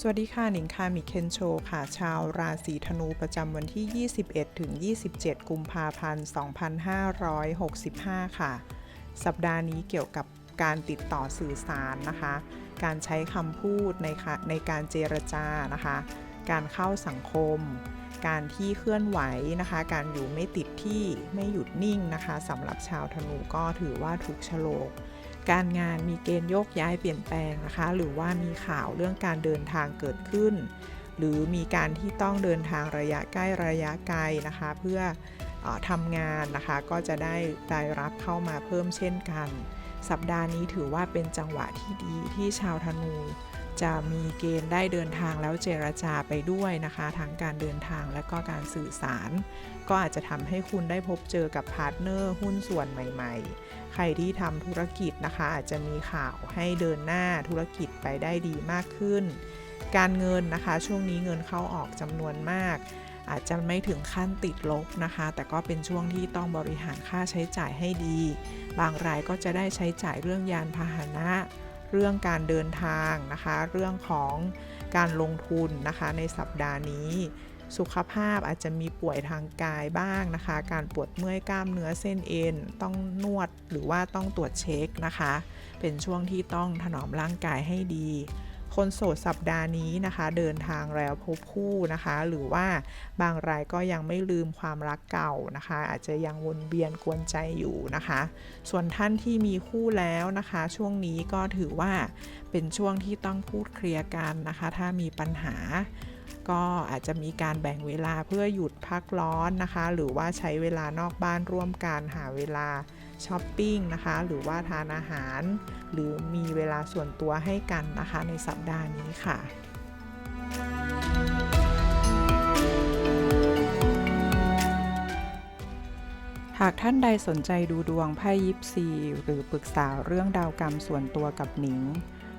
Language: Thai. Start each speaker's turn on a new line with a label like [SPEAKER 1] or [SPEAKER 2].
[SPEAKER 1] สวัสดีค่ะ หนิงคามิเคนโชค่ะ ชาวราศีธนูประจำวันที่ 21 ถึง 27 กุมภาพันธ์ 2565 ค่ะ สัปดาห์นี้เกี่ยวกับการติดต่อสื่อสารนะคะ การใช้คำพูดในค่ะในการเจรจานะคะ การเข้าสังคม การที่เคลื่อนไหวนะคะ การอยู่ไม่ติดที่ไม่หยุดนิ่งนะคะสำหรับชาวธนูก็ถือว่าถูกโฉลก การงานมีเกณฑ์โยกย้ายเปลี่ยนแปลงนะคะ หรือว่ามีข่าวเรื่องการเดินทางเกิดขึ้น หรือมีการที่ต้องเดินทางระยะใกล้ระยะไกลนะคะ เพื่อออทำงานนะคะ ก็จะได้รายรับเข้ามาเพิ่มเช่นกัน สัปดาห์นี้ถือว่าเป็นจังหวะที่ดีที่ชาวธนูจะมีเกณฑ์ได้เดินทางแล้วเจรจาไปด้วยนะคะทั้งการเดินทางและก็การสื่อสาร ก็อาจจะทำให้คุณได้พบเจอกับพาร์ทเนอร์หุ้นส่วนใหม่ ๆ ใครที่ทำธุรกิจนะคะ อาจจะมีข่าวให้เดินหน้าธุรกิจไปได้ดีมากขึ้น การเงินนะคะ ช่วงนี้เงินเข้าออกจำนวนมาก อาจจะไม่ถึงขั้นติดลบนะคะ แต่ก็เป็นช่วงที่ต้องบริหารค่าใช้จ่ายให้ดี บางรายก็จะได้ใช้จ่ายเรื่องยานพาหนะ เรื่องการเดินทางนะคะ เรื่องของการลงทุนนะคะในสัปดาห์นี้ สุขภาพอาจจะมีป่วยทางกายบ้างนะคะ การปวดเมื่อยกล้ามเนื้อเส้นเอ็นต้องนวดหรือว่าต้องตรวจเช็คนะคะ เป็นช่วงที่ต้องถนอมร่างกายให้ดี คนโสดสัปดาห์นี้นะคะ เดินทางแล้วพบคู่นะคะ หรือว่าบางรายก็ยังไม่ลืมความรักเก่านะคะ อาจจะยังวนเวียนกวนใจอยู่นะคะ ส่วนท่านที่มีคู่แล้วนะคะ ช่วงนี้ก็ถือว่าเป็นช่วงที่ต้องพูดเคลียร์กันนะคะ ถ้ามีปัญหา ก็อาจจะมีการแบ่งเวลาเพื่อหยุดพักร้อนนะคะ หรือว่าใช้เวลานอกบ้านร่วมกันหาเวลาช้อปปิ้งนะคะ หรือว่าทานอาหาร หรือมีเวลาส่วนตัวให้กันนะคะในสัปดาห์นี้ค่ะหากท่านใดสนใจดูดวงไพ่ยิปซี หรือปรึกษาเรื่องดาวกรรมส่วนตัวกับหนิง